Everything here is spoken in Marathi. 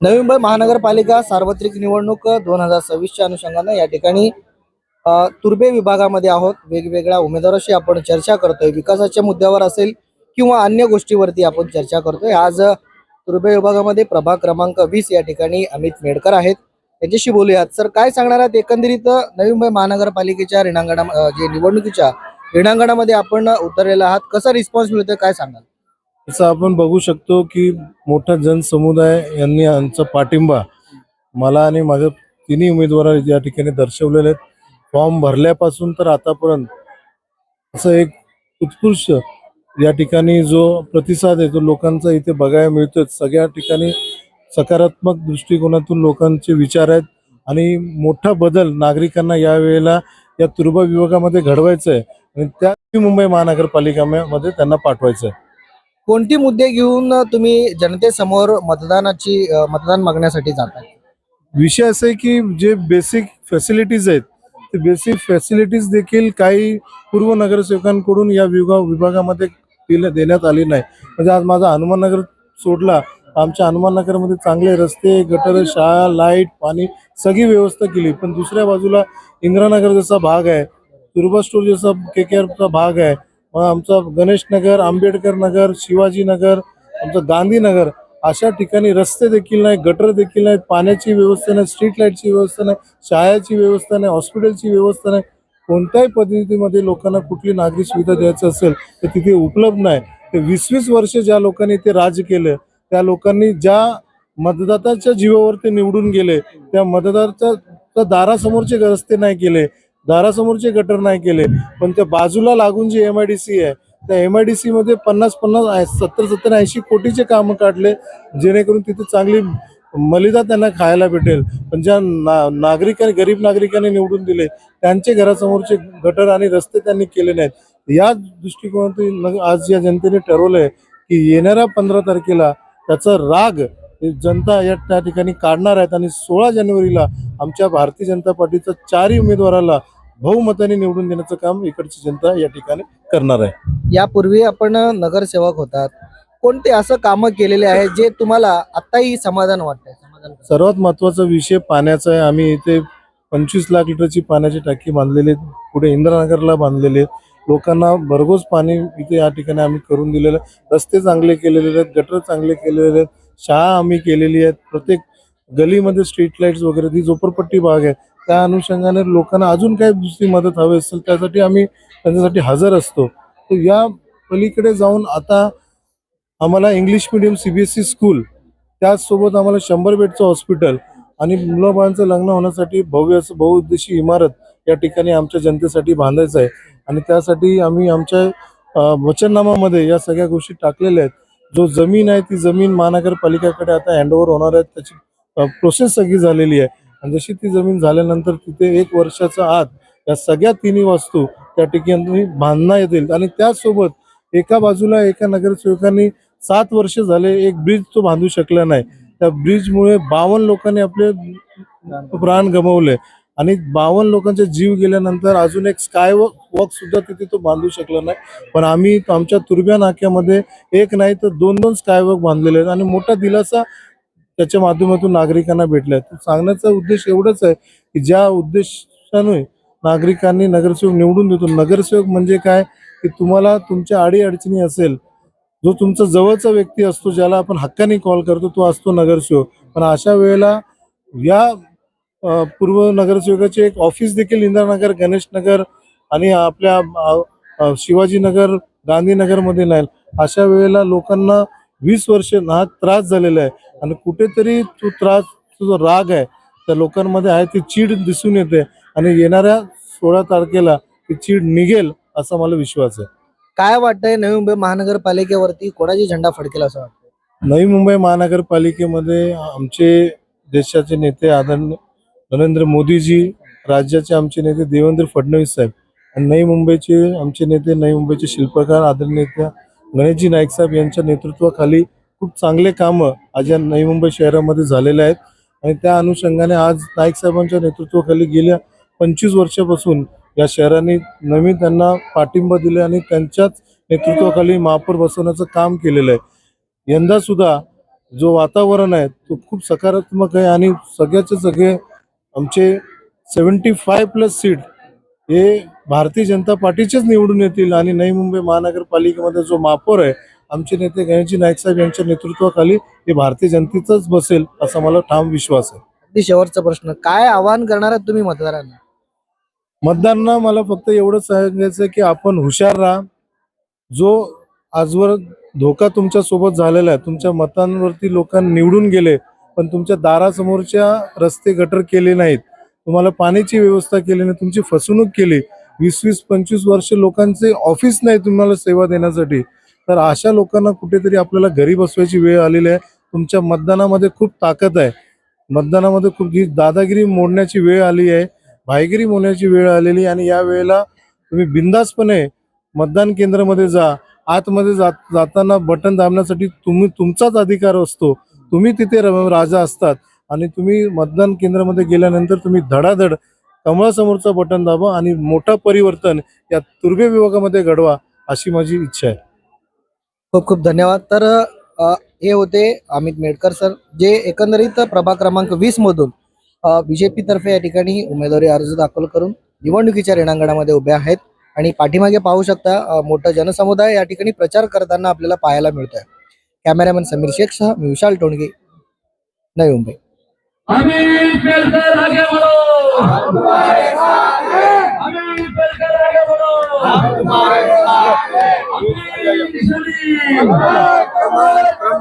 नवी मुंबई महानगरपालिका सार्वत्रिक निवडणूक दोन हजार सव्वीसच्या अनुषंगानं या ठिकाणी तुर्बे विभागामध्ये आहोत. वेगवेगळ्या उमेदवाराशी आपण चर्चा करतोय. विकासाच्या मुद्द्यावर असेल किंवा अन्य गोष्टीवरती आपण चर्चा करतोय आज तुर्बे विभागामध्ये प्रभाग क्रमांक वीस या ठिकाणी अमित मेडकर आहेत. त्यांच्याशी बोलूयात. सर काय सांगणार आहात? एकंदरीत नवी मुंबई महानगरपालिकेच्या रिणांगणा जे निवडणुकीच्या रिणांगणामध्ये आपण उतरलेला आहात. कसा रिस्पॉन्स मिळतोय? काय सांगाल? जसं आपण बघू शकतो की मोठा जनसमुदाय यांनी यांचा पाठिंबा मला आणि माझ्या तिन्ही उमेदवार या ठिकाणी दर्शवलेले आहेत. फॉर्म भरल्यापासून तर आतापर्यंत असं एक उत्कृष्ट या ठिकाणी जो प्रतिसाद आहे तो लोकांचा इथे बघायला मिळतोय. सगळ्या ठिकाणी सकारात्मक दृष्टिकोनातून लोकांचे विचार आहेत आणि मोठा बदल नागरिकांना या वेळेला या तुर्बा विभागामध्ये घडवायचा आहे आणि त्या मुंबई महानगरपालिकामध्ये त्यांना पाठवायचं आहे कोणती मुद्दे घेऊन तुम्ही जनतेसमोर मतदानाची मतदान मागण्यासाठी जाताय? विषय असा आहे की जे बेसिक फॅसिलिटीज आहेत ते बेसिक फॅसिलिटीज देखील काही पूर्व नगरसेवकांकडून या विभाग विभागामध्ये दिल्या देण्यात आली नाही. म्हणजे आज माझा हनुमाननगर सोडला आमच्या हनुमाननगरमध्ये चांगले रस्ते गटर शाळा लाइट पाणी सगळी व्यवस्था केली. पण दुसऱ्या बाजूला इंदिरानगर जसा भाग आहे दुर्बा स्टोर जसा के के आरचा भाग आहे मग आमचा गणेश नगर आंबेडकर नगर शिवाजी नगर आमचं गांधीनगर अशा ठिकाणी रस्ते देखील नाही गटर देखील नाहीत पाण्याची व्यवस्था नाही स्ट्रीट लाईटची व्यवस्था नाही शाळेची व्यवस्था नाही हॉस्पिटलची व्यवस्था नाही. कोणत्याही पद्धतीमध्ये लोकांना कुठली नागरी सुविधा द्यायची असेल तर तिथे उपलब्ध नाही. ते वीस वीस वर्ष ज्या लोकांनी ते राज्य केलं त्या लोकांनी ज्या मतदाताच्या जीवावर ते निवडून गेले त्या मतदाराच्या त्या दारासमोरचे रस्ते नाही केले दारासमोरचे गटर नाही केले. पण त्या बाजूला लागून जी एम आय डी सी आहे त्या एम आय डी सी मध्ये पन्नास पन्नास सत्तर सत्तर ऐंशी कोटीचे कामं काढले जेणेकरून तिथे चांगली मलिदा त्यांना खायला भेटेल. पण ज्या ना नागरिकांनी गरीब नागरिकांनी निवडून दिले त्यांचे घरासमोरचे गटर आणि रस्ते त्यांनी केले नाहीत. या दृष्टिकोनातून आज या जनतेने ठरवलंय की येणाऱ्या पंधरा तारखेला त्याचा राग जनता या त्या ठिकाणी काढणार आहेत. आणि सोळा जानेवारीला आमच्या भारतीय जनता पार्टीच्या चारही उमेदवाराला बहुमताने निवडून देण्याचं काम इकडची जनता या ठिकाणी करणार आहे. यापूर्वी आपण नगरसेवक होतात. कोणते असं कामं केलेले आहेत जे तुम्हाला आताही समाधान वाटतंय? समाधान सर्वात महत्त्वाचा विषय पाण्याचा आहे. आम्ही इथे पंचवीस लाख लिटरची पाण्याची टाकी बांधलेली आहे. पुढे इंदिरानगरला बांधलेले आहे. लोकांना भरघोस पाणी इथे या ठिकाणी आम्ही करून दिलेलं आहे. रस्ते चांगले केलेले आहेत. गटर चांगले केलेले आहेत. शाळा आम्ही केलेली आहेत. प्रत्येक गलीमध्ये स्ट्रीट लाईट्स वगैरे ती झोपडपट्टी भाग आहे. त्या अनुषंगाने लोकांना अजून काही दुसरी मदत हवी असेल त्यासाठी आम्ही त्यांच्यासाठी हजर असतो. तर या पलीकडे जाऊन आता आम्हाला इंग्लिश मिडियम सीबीएसई स्कूल त्याचसोबत आम्हाला शंभर बेडचं हॉस्पिटल आणि मुलाबाळांचं लग्न होण्यासाठी भव्य असं बहुउद्देशी इमारत या ठिकाणी आमच्या जनतेसाठी बांधायचं आहे. आणि त्यासाठी आम्ही आमच्या वचननामामध्ये या सगळ्या गोष्टी टाकलेल्या आहेत. जो जमीन आहे ती जमीन महानगरपालिकेकडे आता हँडओव्हर होणार आहे त्याची प्रोसेस सगळी झालेली आहे. आणि जशी ती जमीन झाल्यानंतर तिथे एक वर्षाच्या आत या सगळ्या तिन्ही वास्तू त्या ठिकाणी बांधण्यात येतील. आणि त्याचसोबत एका बाजूला एका नगरसेवकांनी सात वर्ष झाले एक ब्रिज तो बांधू शकला नाही. त्या ब्रिजमुळे बावन्न लोकांनी आपले प्राण गमावले. आणि बावन्न लोकांचा जीव गेल्यानंतर अजून एक स्काय वॉक सुद्धा तिथे तो बांधू शकला नाही. पण आम्ही आमच्या तुर्ब्या नाक्यामध्ये एक नाही तर दोन दोन स्काय वॉक बांधलेले आहेत आणि मोठा दिलासा त्याच्या माध्यमातून नागरिकांना भेटला आहे सांगण्याचा उद्देश एवढाच आहे की ज्या उद्देशाने नागरिकांनी नगरसेवक निवडून देतो नगरसेवक म्हणजे काय? की तुम्हाला तुमच्या अडीअडचणी असेल जो तुमचा जवळचा व्यक्ती असतो ज्याला आपण हक्काने कॉल करतो तो असतो नगरसेवक. पण अशा वेळेला या पूर्व नगरसेवकाचे एक ऑफिस देखील इंदिरानगर गणेश नगर आणि आपल्या शिवाजीनगर गांधीनगरमध्ये नाही. अशा वेळेला लोकांना वीस वर्ष हा त्रास झालेला आहे. आणि कुठेतरी तो त्रास तो जो राग आहे त्या लोकांमध्ये आहे ती चीड दिसून येते. आणि येणाऱ्या सोळा तारखेला ती चीड निघेल असा मला विश्वास आहे. काय वाटतंय नवी मुंबई महानगरपालिकेवरती कोणाची झेंडा फडकेल असं वाटतं नवी मुंबई महानगरपालिकेमध्ये आमचे देशाचे नेते आदरणीय नरेंद्र मोदीजी राज्याचे आमचे नेते देवेंद्र फडणवीस साहेब आणि नवी मुंबईचे आमचे नेते नवी मुंबईचे शिल्पकार आदरणीय नेत्या गणेशजी नाईक साहेब यांच्या नेतृत्वाखाली खूप चांगले कामं आज या नवी मुंबई शहरामध्ये झालेले आहेत. आणि त्या अनुषंगाने आज नाईक साहेबांच्या नेतृत्वाखाली गेल्या पंचवीस वर्षापासून या शहराने नवीन त्यांना पाठिंबा दिले आणि त्यांच्याच नेतृत्वाखाली महापौर बसवण्याचं काम केलेलं आहे. यंदा सुद्धा जो वातावरण आहे तो खूप सकारात्मक आहे आणि सगळ्याचे सगळे आमचे सेवन्टी फाय प्लस सीट हे भारतीय जनता पार्टीचेच निवडून येतील आणि नवी मुंबई महानगरपालिकेमध्ये जो महापौर आहे आमचे नेते गणेशजी नाईक साहेब यांच्या नेतृत्वाखाली हे भारतीय जनतेचंच बसेल असा मला ठाम विश्वास आहे. अगदी शेवटचा प्रश्न काय आवाहन करणार आहात तुम्ही मतदारांना? मतदारांना मला फक्त एवढंच सांगायचं की आपण हुशार राहा. जो आजवर धोका तुमच्यासोबत झालेला आहे तुमच्या मतांवरती लोकांना निवडून गेले पण तुमच्या दारासमोरच्या रस्ते गटर केले नाहीत. तुम्हाला पाण्याची व्यवस्था केली नाही तुमची फसवणूक केली. वीस वीस पंचवीस वर्ष लोकांचे ऑफिस नाही तुम्हाला सेवा देण्यासाठी. तर अशा लोकांना कुठेतरी आपल्याला घरी बसवायची वेळ आलेली आहे. तुमच्या मतदानामध्ये खूप ताकद आहे. मतदानामध्ये खूप जी दादागिरी मोडण्याची वेळ आली आहे भाईगिरी मोडण्याची वेळ आलेली आहे आणि या वेळेला तुम्ही बिंदासपणे मतदान केंद्रामध्ये जा. आतमध्ये जात जाताना बटन दाबण्यासाठी तुम्ही तुमचाच अधिकार असतो. तुम्ही तिथे राजा असतात आणि तुम्ही मतदान केंद्रामध्ये गेल्यानंतर तुम्ही धडाधड कमळासमोरचं बटन दाबा आणि मोठा परिवर्तन या तुर्भे विभागामध्ये घडवा अशी माझी इच्छा आहे. खूप खूप धन्यवाद. तर हे होते अमित मेडकर सर जे एकंदरीत प्रभाग क्रमांक वीस मधून बीजेपी तर्फे या ठिकाणी उमेदवारी अर्ज दाखल करून निवडणुकीच्या रेणांगणामध्ये उभे आहेत. आणि पाठीमागे पाहू शकता मोठा जनसमुदाय या ठिकाणी प्रचार करताना आपल्याला पाहायला मिळतोय. कॅमेरामॅन समीर शेख सह मी विशाल टोणगे नवी मुंबई. साथ